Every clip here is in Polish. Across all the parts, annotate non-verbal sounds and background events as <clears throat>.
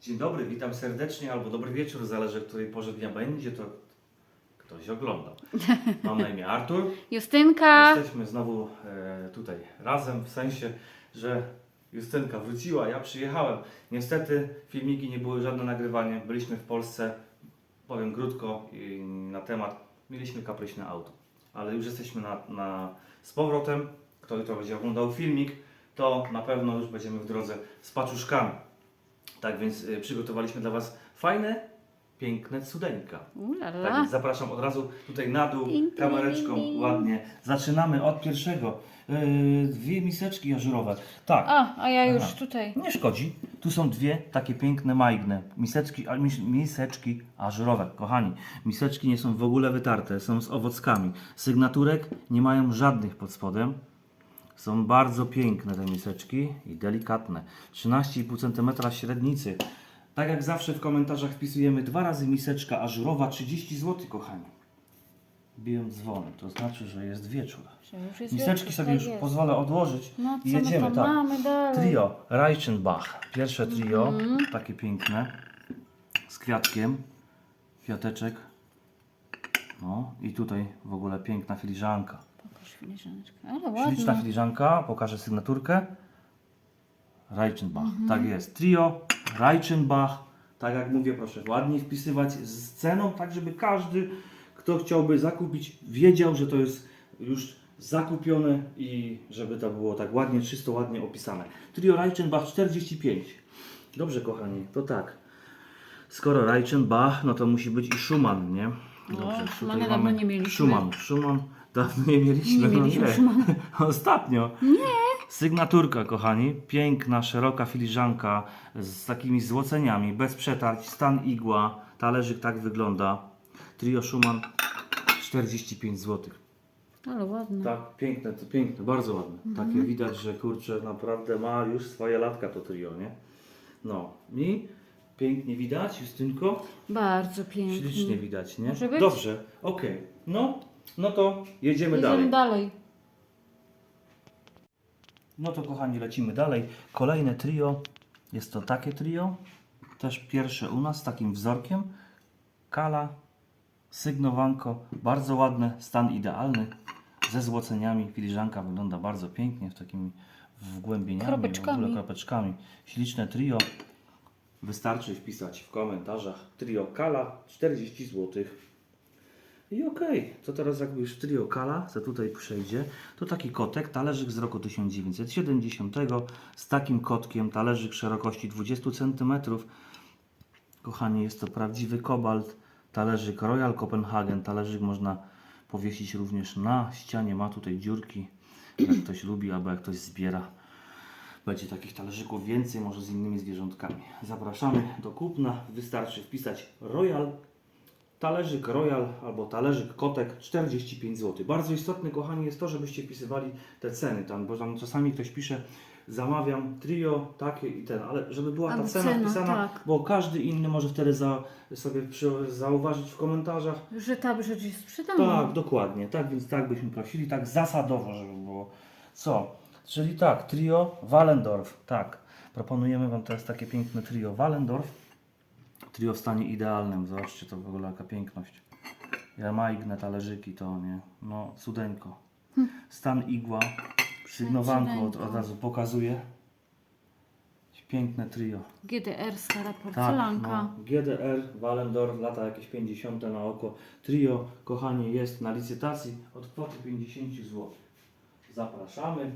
Dzień dobry, witam serdecznie, albo dobry wieczór, zależy o której porze dnia będzie, to ktoś oglądał. <laughs> Mam na imię Artur. Justynka. Jesteśmy znowu e, tutaj razem, w sensie, że Justynka wróciła, ja przyjechałem. Niestety filmiki nie były żadne nagrywanie, byliśmy w Polsce, powiem krótko i na temat, mieliśmy kapryśne auto. Ale już jesteśmy na, na, z powrotem, kto jutro będzie oglądał filmik, to na pewno już będziemy w drodze z paczuszkami. Tak więc y, przygotowaliśmy dla Was fajne, piękne cudeńka. Tak Ulala. więc zapraszam od razu tutaj na dół, Ding, kamereczką ding, ding. ładnie. Zaczynamy od pierwszego. Yy, dwie miseczki ażurowe. Tak, A, a ja już Aha. tutaj. nie szkodzi. Tu są dwie takie piękne, majgne miseczki, a, mis, miseczki ażurowe. Kochani, miseczki nie są w ogóle wytarte, są z owockami. Sygnaturek nie mają żadnych pod spodem. Są bardzo piękne te miseczki i delikatne. 13,5 cm średnicy. Tak jak zawsze w komentarzach wpisujemy dwa razy miseczka ażurowa 30 zł, kochani. Biją dzwony, to znaczy, że jest wieczór. Już jest Miseczki wieczór, sobie tak już jest. pozwolę odłożyć No i co jedziemy. my tam tak. mamy dalej? Trio Reichenbach. Pierwsze trio, Mhm. takie piękne, z kwiatkiem, kwiateczek. No i tutaj w ogóle piękna filiżanka. Pokaż filiżaneczkę. Ale Śliczna filiżanka, pokażę sygnaturkę. Reichenbach, Mhm. tak jest. Trio Reichenbach, tak jak mówię, proszę ładnie wpisywać z ceną, tak żeby każdy, kto chciałby zakupić, wiedział, że to jest już zakupione i żeby to było tak ładnie, czysto ładnie opisane. Trio Reichenbach 45. Dobrze, kochani, to tak. Skoro Reichenbach, no to musi być i Schumann, nie? No, Schumana dawno nie mieliśmy. Schumann, Schumann, dawno nie mieliśmy. Nie no mieliśmy nie. <laughs> Ostatnio. Nie. Sygnaturka, kochani. Piękna, szeroka filiżanka z takimi złoceniami, bez przetarć, stan igła. Talerzyk tak wygląda. Trio Schumann 45 zł. Ale ładna. Tak, piękne, to piękne, bardzo ładne. Takie widać, że kurczę, naprawdę ma już swoje latka to trio, nie? No i pięknie widać, Justynko. Bardzo pięknie. Ślicznie widać, nie? Dobrze, okej. No, no to jedziemy, Jedziemy dalej. dalej. No to kochani, lecimy dalej. Kolejne trio. Jest to takie trio. Też pierwsze u nas z takim wzorkiem. Kala, sygnowanko. Bardzo ładne, stan idealny. Ze złoceniami. Filiżanka wygląda bardzo pięknie w takimi wgłębieniami. W Kropeczkami. ogóle kropeczkami. Śliczne trio. Wystarczy wpisać w komentarzach trio Kala 40 zł. I okej, to teraz jakby już trio Kala, co tutaj przejdzie, to taki kotek, talerzyk z roku 1970 z takim kotkiem, talerzyk szerokości 20 cm. Kochani, jest to prawdziwy kobalt, talerzyk Royal Copenhagen, talerzyk można powiesić również na ścianie, ma tutaj dziurki, jak ktoś lubi, albo jak ktoś zbiera. Będzie takich talerzyków więcej, może z innymi zwierzątkami. Zapraszamy do kupna, wystarczy wpisać Royal Talerzyk Royal albo talerzyk Kotek 45 zł. Bardzo istotne, kochani, jest to, żebyście wpisywali te ceny tam, bo tam czasami ktoś pisze zamawiam trio, takie i ten, ale żeby była ta cena cena, wpisana, tak. bo każdy inny może wtedy za, sobie przy, zauważyć w komentarzach. Że ta rzecz jest sprzedana. Tak, dokładnie, tak więc tak byśmy prosili, tak zasadowo, żeby było. Co? Czyli tak, trio Wallendorf, tak. Proponujemy Wam teraz takie piękne trio Wallendorf. Trio w stanie idealnym, zobaczcie to w ogóle jaka piękność. Jamaigne talerzyki to nie, no cudeńko. Stan igła, sygnowanko od, od razu pokazuje. Piękne trio. GDR, stara Tak, porcelanka. no, GDR, Wallendorf, lata jakieś 50 na oko. Trio, kochani, jest na licytacji od kwoty 50 zł. Zapraszamy.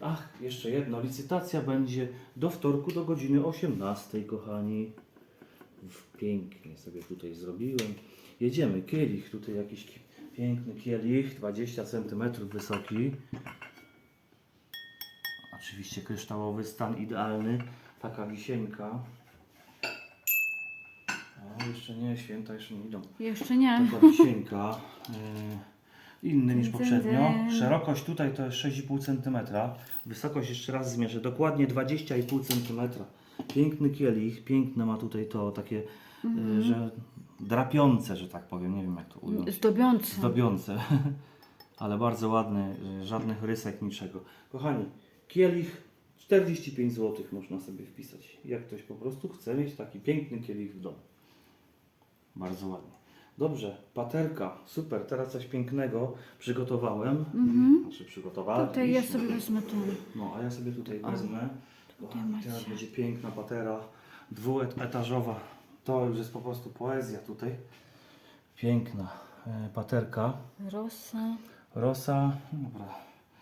Ach, jeszcze jedno, licytacja będzie do wtorku do godziny 18, kochani. Pięknie sobie tutaj zrobiłem. Jedziemy, kielich, tutaj jakiś ki- piękny kielich, 20 cm wysoki. Oczywiście kryształowy stan idealny, taka wisieńka. O, jeszcze nie, święta jeszcze nie idą. Jeszcze nie. Taka wisieńka. Yy, inny niż poprzednio. Szerokość tutaj to jest 6,5 cm. Wysokość jeszcze raz zmierzę. Dokładnie 20,5 cm. Piękny kielich, piękne ma tutaj to takie, Mhm. yy, że drapiące, że tak powiem. Nie wiem jak to ująć. Zdobiące. Zdobiące. <laughs> Ale bardzo ładny, yy, żadnych rysek, niczego. Kochani, kielich 45 zł można sobie wpisać. Jak ktoś po prostu chce mieć taki piękny kielich w domu. Bardzo ładnie. Dobrze, paterka, super, teraz coś pięknego przygotowałem. Znaczy przygotowałem. Mhm. Tutaj ja sobie wezmę tą. No, a ja sobie tutaj wezmę. O, teraz będzie piękna patera, dwuetażowa. To już jest po prostu poezja tutaj. Piękna e, paterka. Rosa, Rosa, dobra.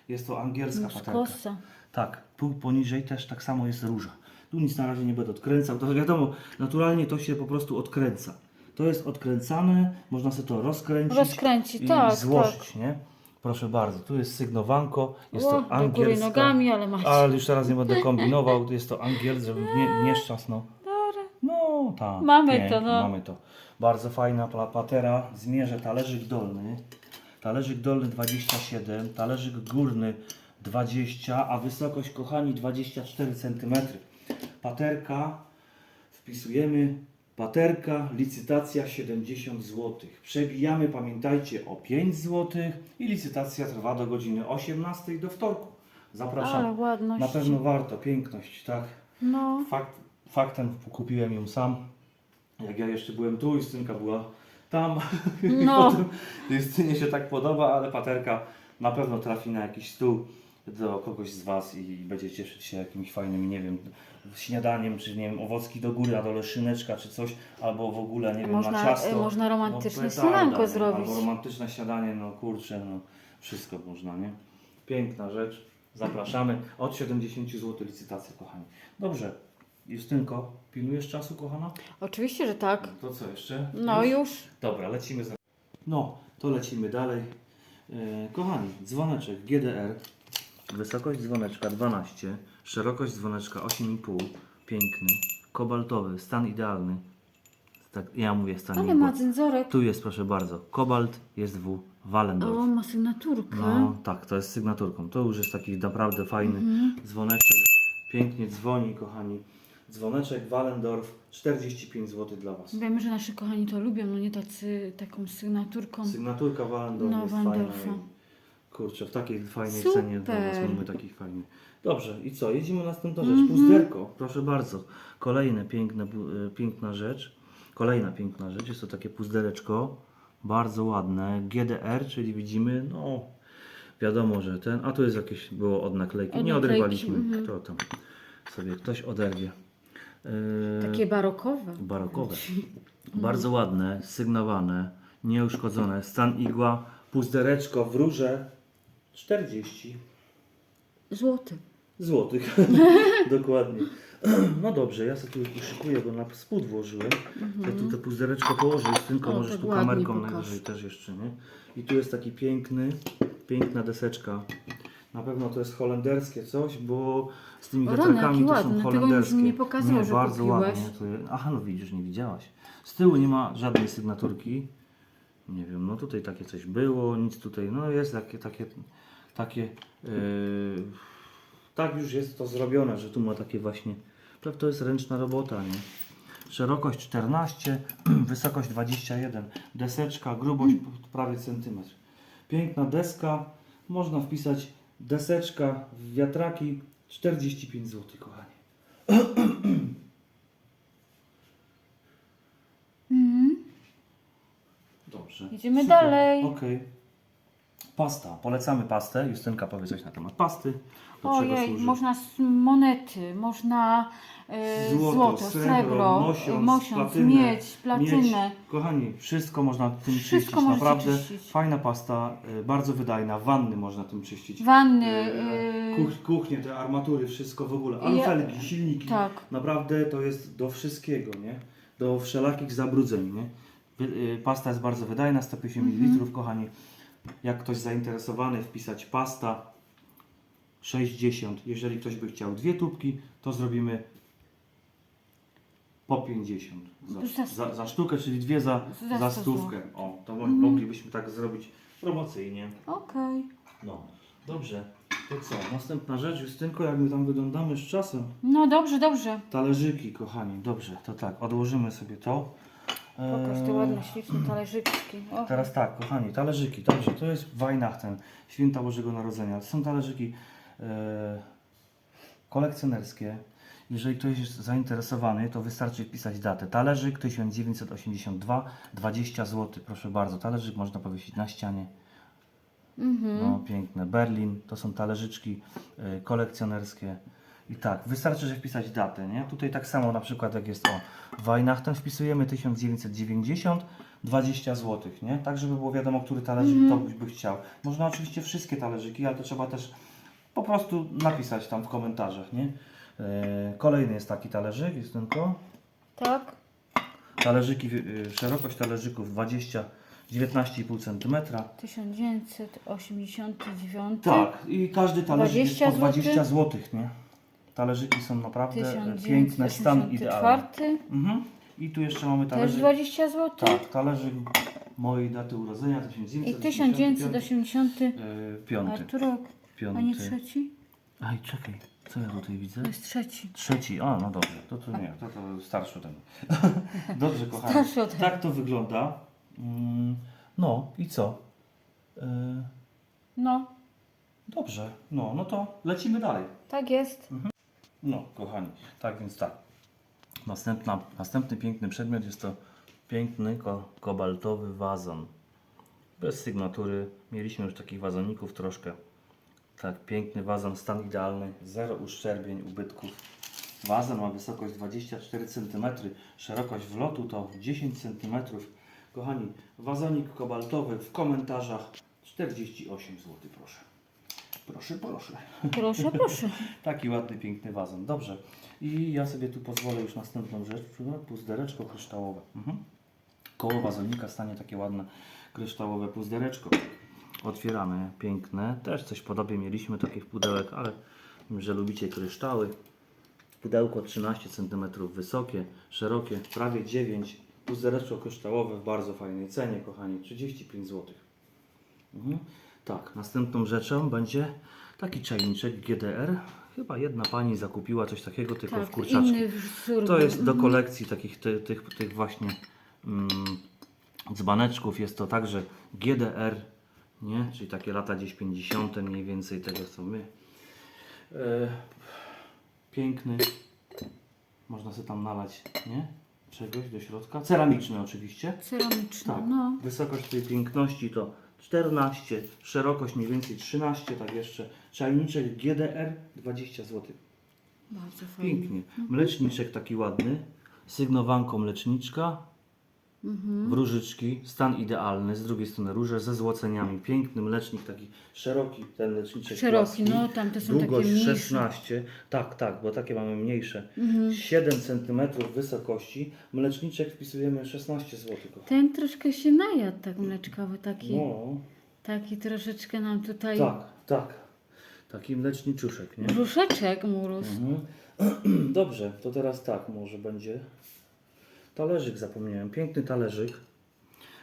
Jest to angielska paterka. muskosa. Tak, tu poniżej też tak samo jest róża. Tu nic na razie nie będę odkręcał. To wiadomo, naturalnie to się po prostu odkręca. To jest odkręcane, można sobie to rozkręcić Rozkręcić, i tak, złożyć, nie? Proszę bardzo, tu jest sygnowanko, jest O, to angielska. nogami, ale macie. Ale już teraz nie będę kombinował, jest to angiel, żeby nie, nieszczasno. No tak. Mamy pięknie, to, no. Mamy to. Bardzo fajna patera. Zmierzę talerzyk dolny. Talerzyk dolny 27, talerzyk górny 20, a wysokość, kochani, 24 cm. Paterka, wpisujemy paterka, licytacja 70 zł. Przebijamy, pamiętajcie, o 5 zł i licytacja trwa do godziny 18 do wtorku. Zapraszam. Ale ładność. Na pewno warto, piękność, tak. No, Fakt, faktem kupiłem ją sam. Jak ja jeszcze byłem tu, Justynka była tam. <laughs> I No. potem Justynie się tak podoba, ale paterka na pewno trafi na jakiś stół do kogoś z Was i będzie cieszyć się jakimś fajnym, nie wiem, śniadaniem, czy nie wiem, owocki do góry, a dole szyneczka, czy coś, albo w ogóle, nie wiem, Można- na ciasto. e, można romantyczne no, petarda, śniadanko nie? zrobić. Albo romantyczne śniadanie, no kurczę, no wszystko można, nie? Piękna rzecz. Zapraszamy. Od 70 zł licytacja, kochani. Dobrze. Justynko, pilnujesz czasu, kochana? oczywiście, że tak. To co jeszcze? No już. Dobra, lecimy. Za... No, to lecimy dalej. E, kochani, dzwoneczek GDR. Wysokość dzwoneczka 12, szerokość dzwoneczka 8,5. Piękny, kobaltowy, stan idealny. Tak, ja mówię stan Ale idealny. ma dzyndzorek. Tu jest, proszę bardzo, kobalt, jest W, Walendorf. O, ma sygnaturkę. No tak, to jest sygnaturką. To już jest taki naprawdę fajny dzwoneczek. Pięknie dzwoni, kochani. Dzwoneczek Walendorf, 45 zł dla Was. Wiemy, że nasi kochani to lubią, no nie tacy taką sygnaturką. Sygnaturka Walendorf No, jest Waldorfa. fajna. Kurczę, w takiej fajnej Super. cenie dla Was mamy takich fajnych. Dobrze, i co? Jedziemy na następną rzecz. Mhm. Puzderko, proszę bardzo. Kolejne piękne, e, piękna rzecz. Kolejna piękna rzecz. Jest to takie puzdereczko. Bardzo ładne. GDR, czyli widzimy, no wiadomo, że ten. A tu jest jakieś było od naklejki. Od Nie naklejki, odrywaliśmy. mhm. Kto tam sobie ktoś oderwie. E, Takie barokowe. barokowe. <laughs> Bardzo ładne, sygnowane, nieuszkodzone. Stan igła, puzdereczko w rurze 40 Złoty. złotych. <laughs> Dokładnie. <clears throat> No dobrze, ja sobie tu już uszykuję, bo na spód włożyłem. Ja tu to puzdereczko położę, tylko Mhm. O, możesz tak tu ładnie kamerką pokaż. najwyżej też jeszcze, nie? I tu jest taki piękny, piękna deseczka. Na pewno to jest holenderskie coś, bo z tymi O, rany, wiatrakami jakie to są. Tego holenderskie. mi nie że bardzo kupiłeś. ładnie. To aha, no widzisz, nie widziałaś. Z tyłu nie ma żadnej sygnaturki. Nie wiem, no tutaj takie coś było, nic tutaj, no jest takie, takie, takie, yy, tak już jest to zrobione, że tu ma takie właśnie, to, to jest ręczna robota, nie? Szerokość 14, <clears throat> wysokość 21, deseczka, grubość prawie centymetr. Piękna deska, można wpisać deseczka w wiatraki 45 zł, kochani. Dobrze. Idziemy Super. dalej. Okej. Pasta. Polecamy pastę. Justynka powie coś na temat pasty. Do czego Ojej, służy. można z monety, można e, Złoto, srebro, mosiąc, platynę, miedź, platynę. Miedź. Kochani, wszystko można tym Wszystko czyścić. możecie Naprawdę czyścić. fajna pasta, y, bardzo wydajna. Wanny można tym czyścić. Wanny, E, y, Kuch, kuchnie, te armatury, wszystko w ogóle. Alufelgi, silniki. tak. Naprawdę to jest do wszystkiego, nie? Do wszelakich zabrudzeń, nie? Wy- y, Pasta jest bardzo wydajna, 150 Mhm. ml, kochani. Jak ktoś zainteresowany, wpisać pasta 60. Jeżeli ktoś by chciał dwie tubki, to zrobimy po 50 za, Za- za, sztukę, czyli dwie za, Za za 100 stówkę. O, to Mhm. moglibyśmy tak zrobić promocyjnie. Okej. No, dobrze. To co? Następna rzecz, Justynko, jak my tam wyglądamy z czasem. No dobrze, dobrze. Talerzyki, kochani, dobrze, to tak, odłożymy sobie to. Pokaż te Eee, ładne, śliczne talerzyczki. O, Teraz tak, kochani, talerzyki, dobrze, to jest Weihnachten, święta Bożego Narodzenia. To są talerzyki e, kolekcjonerskie. Jeżeli ktoś jest zainteresowany, to wystarczy wpisać datę. Talerzyk 1982, 20 zł, proszę bardzo. Talerzyk można powiesić na ścianie. No, piękne. Berlin, to są talerzyczki y, kolekcjonerskie. I tak, wystarczy, że wpisać datę, nie? Tutaj tak samo na przykład jak jest o Weihnachten wpisujemy 1990, 20 zł, nie? Tak, żeby było wiadomo, który talerzyk ktoś by chciał. Można oczywiście wszystkie talerzyki, ale to trzeba też po prostu napisać tam w komentarzach, nie? E, kolejny jest taki talerzyk, jest tylko. Tak. Talerzyki, y, szerokość talerzyków 20, 19,5 cm. 1989. Tak, i każdy talerzyk jest 20 po 20 zł. zł, nie? Talerzyki są naprawdę e, piękne, stan idealny. 1984. Mhm. I tu jeszcze mamy Też talerzyk. 20 zł. Tak, talerzyk mojej daty urodzenia I 1985. 1985 Piąty. a tu rok, a nie trzeci? Aj, czekaj, co ja tutaj widzę? To jest trzeci. Trzeci, a no dobrze, to to nie, to, to starszy ten. <laughs> dobrze, kochani. Starszy ode mnie. Tak to wygląda. Mm, No i co? E, No, Dobrze, no, no to lecimy dalej. tak jest. No, kochani, tak więc tak. Następna, następny piękny przedmiot jest to piękny ko kobaltowy wazon. Bez sygnatury. Mieliśmy już takich wazoników troszkę. Tak, piękny wazon, stan idealny, zero uszczerbień, ubytków. Wazon ma wysokość 24 cm, szerokość wlotu to 10 cm. Kochani, wazonik kobaltowy w komentarzach 48 zł, proszę. Proszę, proszę. Proszę, <laughs> proszę. Taki ładny, piękny wazon. Dobrze. I ja sobie tu pozwolę już następną rzecz. Puzdereczko kryształowe. Mhm. Koło wazonika stanie takie ładne kryształowe puzdereczko. Otwieramy. Piękne. Też coś podobnie mieliśmy takich pudełek, ale wiem, że lubicie kryształy. Pudełko 13 cm wysokie, szerokie, prawie 9. Puzdereczko kryształowe w bardzo fajnej cenie, kochani. 35 zł. Mhm. Tak, następną rzeczą będzie taki czajniczek GDR. Chyba jedna pani zakupiła coś takiego, tylko w Tak, kurczaczki. inny wzór. To jest do kolekcji takich ty, tych, tych właśnie mm, dzbaneczków. Jest to także GDR, nie? czyli takie lata gdzieś 50. mniej więcej tego co my. E, piękny. Można sobie tam nalać, nie? Czegoś do środka. Ceramiczny oczywiście. Ceramiczny, Tak. no. Wysokość tej piękności to 14, szerokość mniej więcej 13, tak jeszcze. Czajniczek GDR 20 zł. Bardzo fajny. Pięknie. Mleczniczek taki ładny. Sygnowanko mleczniczka. Mhm. Wróżyczki, stan idealny, z drugiej strony róże ze złoceniami. Piękny mlecznik, taki szeroki, ten mleczniczek. Szeroki, no, tamte są takie Długość mniejsze. 16, tak, tak, bo takie mamy mniejsze. Mhm. 7 cm wysokości. Mleczniczek wpisujemy 16 zł. Ten troszkę się najadł, tak mleczkowy, taki, No, taki troszeczkę nam tutaj tak, tak. Taki mleczniczuszek, nie? brzuszeczek mu rósł. Mhm. <clears throat> Dobrze, to teraz tak może będzie. Talerzyk zapomniałem. Piękny talerzyk.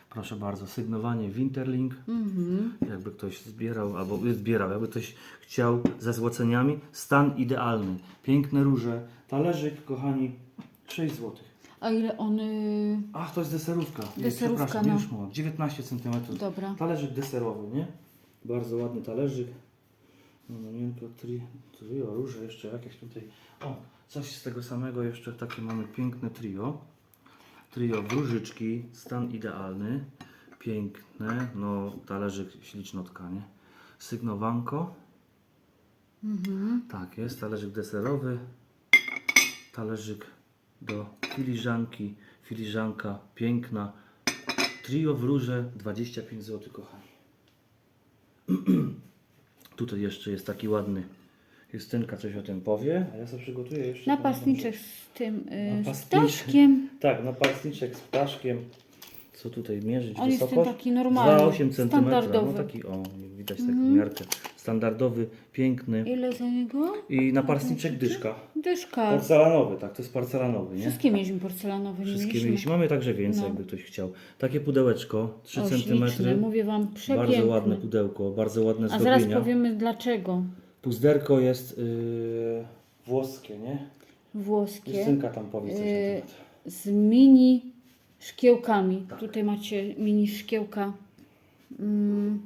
Proszę bardzo, sygnowanie Winterling. Mhm. Jakby ktoś zbierał, albo zbierał, jakby ktoś chciał ze złoceniami. Stan idealny. Piękne róże. Talerzyk, kochani, 6 zł. A ile on... y, Ach, to jest deserówka. Nie, Deserówka, Przepraszam, no. już mówię. 19 cm. Dobra. Talerzyk deserowy, nie? Bardzo ładny talerzyk. No, miękko, tri, trio, róże jeszcze jakieś tutaj. O, coś z tego samego jeszcze takie mamy piękne trio. Trio wróżyczki, stan idealny. Piękne, no talerzyk ślicznotka, nie? Sygnowanko. Mhm. Tak jest, talerzyk deserowy. Talerzyk do filiżanki. Filiżanka piękna. Trio w róże 25 zł, kochani. <clears throat> Tutaj jeszcze jest taki ładny. Justynka coś o tym powie, a ja sobie przygotuję jeszcze. Napastniczek z tym, y, z Napastniczek. ptaszkiem. Tak, napastniczek z ptaszkiem. Co tutaj mierzyć? On jest ten Wysokość? taki normalny, 2,8 cm. No standardowy. Mhm. taki, o, widać taką miarkę. Standardowy, piękny. Ile za niego? I napastniczek dyszka. Dyszka. Porcelanowy, tak, to jest porcelanowy, nie? Wszystkie mieliśmy porcelanowe, nie Wszystkie mieliśmy. mieliśmy. Mamy także więcej, No. jakby ktoś chciał. Takie pudełeczko, 3 O, cm. śliczne, mówię Wam, przepiękne. Bardzo ładne pudełko, bardzo ładne A zaraz zdobienia. powiemy dlaczego. Puzderko jest yy, włoskie, nie? Włoskie. Justynka tam powie coś na Yy, temat. z mini szkiełkami. Tak. Tutaj macie mini szkiełka. Mm,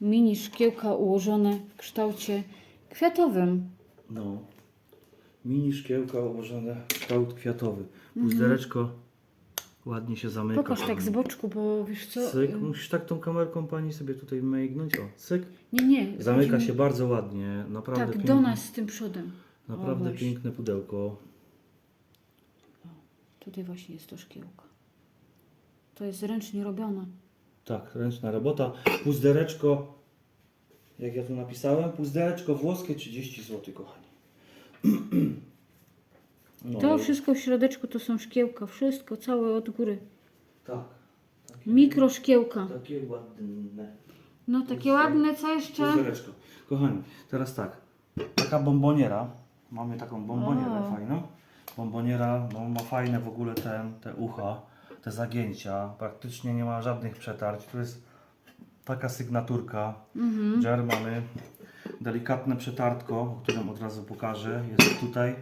mini szkiełka ułożone w kształcie kwiatowym. No. Mini szkiełka ułożone w kształt kwiatowy. Puzdereczko ładnie się zamyka. Pokaż tak z boczku, bo wiesz co? Cyk, y, musisz tak tą kamerką pani sobie tutaj mejgnąć. O, cyk. Nie, nie. Zamyka chodzi się bardzo ładnie. Naprawdę Tak, do nas z tym przodem. Naprawdę piękne pudełko. Tutaj właśnie jest to szkiełka. To jest ręcznie robione. Tak, ręczna robota. Puzdereczko, jak ja tu napisałem, puzdereczko włoskie 30 zł, kochani. <clears throat> No, To wszystko w środeczku to są szkiełka. Wszystko, całe od góry. Tak. Takie, Mikroszkiełka. Takie ładne. No takie ładne, co jeszcze? Kochani, teraz tak. Taka bomboniera. Mamy taką bombonierę O. fajną. Bomboniera no, ma fajne w ogóle te, te ucha, te zagięcia. Praktycznie nie ma żadnych przetarć. Tu jest taka sygnaturka. Mhm. Jer mamy delikatne przetartko, o którym od razu pokażę. Jest tutaj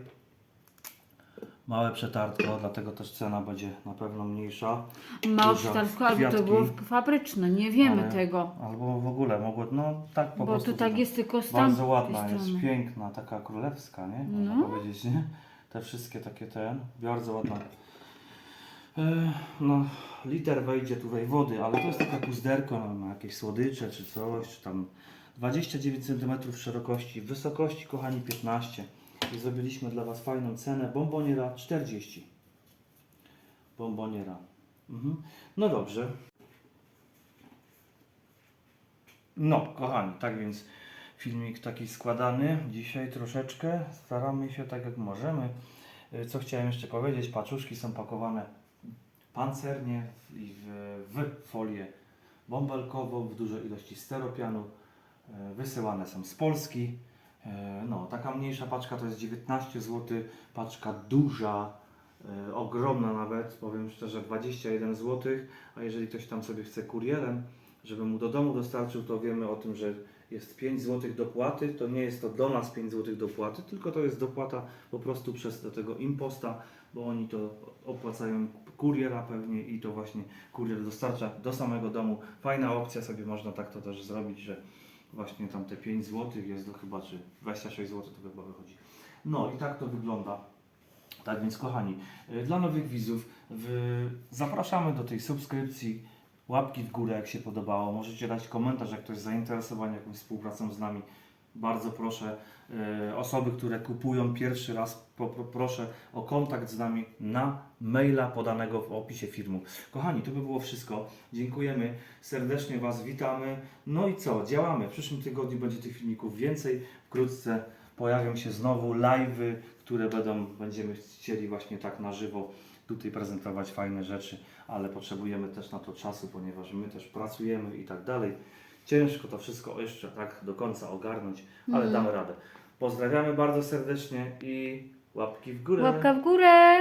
małe przetartko, dlatego też cena będzie na pewno mniejsza. Małe Dużo sztarko, albo to kwiatki. było fabryczne, nie wiemy Ale- tego. Albo w ogóle mogło, no tak po Bo prostu. tu tak jest tylko z Bardzo tamtej ładna jest, strony. piękna, taka królewska, nie? Można No. powiedzieć, nie? Te wszystkie takie ten, bardzo ładna. E, no, liter wejdzie tutaj wody, ale to jest taka puzderko, no, ma jakieś słodycze czy coś, czy tam 29 cm szerokości, wysokości kochani 15. I zrobiliśmy dla Was fajną cenę, bomboniera 40. Bomboniera. Mhm. No dobrze. No, kochani, tak więc filmik taki składany. Dzisiaj troszeczkę staramy się tak jak możemy. Y, Co chciałem jeszcze powiedzieć, paczuszki są pakowane pancernie i w, w folię bąbelkową, w dużej ilości steropianu. Y, Wysyłane są z Polski. Y, No, taka mniejsza paczka to jest 19 zł, paczka duża, y, ogromna nawet, powiem szczerze, 21 zł, a jeżeli ktoś tam sobie chce kurierem, żeby mu do domu dostarczył, to wiemy o tym, że jest 5 zł dopłaty. To nie jest to do nas 5 zł dopłaty, tylko to jest dopłata po prostu przez do tego imposta, bo oni to opłacają kuriera pewnie i to właśnie kurier dostarcza do samego domu. Fajna opcja, sobie można tak to też zrobić, że właśnie tam te 5 zł jest do chyba, czy 26 zł to chyba wychodzi. No i tak to wygląda. Tak więc kochani, y, dla nowych widzów w, zapraszamy do tej subskrypcji, łapki w górę jak się podobało. Możecie dać komentarz, jak ktoś zainteresowany jakąś współpracą z nami. Bardzo proszę y, osoby, które kupują pierwszy raz, proszę o kontakt z nami na maila podanego w opisie filmu. Kochani, to by było wszystko. Dziękujemy, serdecznie Was witamy. No i co, działamy. W przyszłym tygodniu będzie tych filmików więcej. Wkrótce pojawią się znowu live'y, które będą, będziemy chcieli właśnie tak na żywo tutaj prezentować fajne rzeczy, ale potrzebujemy też na to czasu, ponieważ my też pracujemy i tak dalej. Ciężko to wszystko jeszcze tak do końca ogarnąć, ale damy radę. Pozdrawiamy bardzo serdecznie i łapki w górę. Łapka w górę!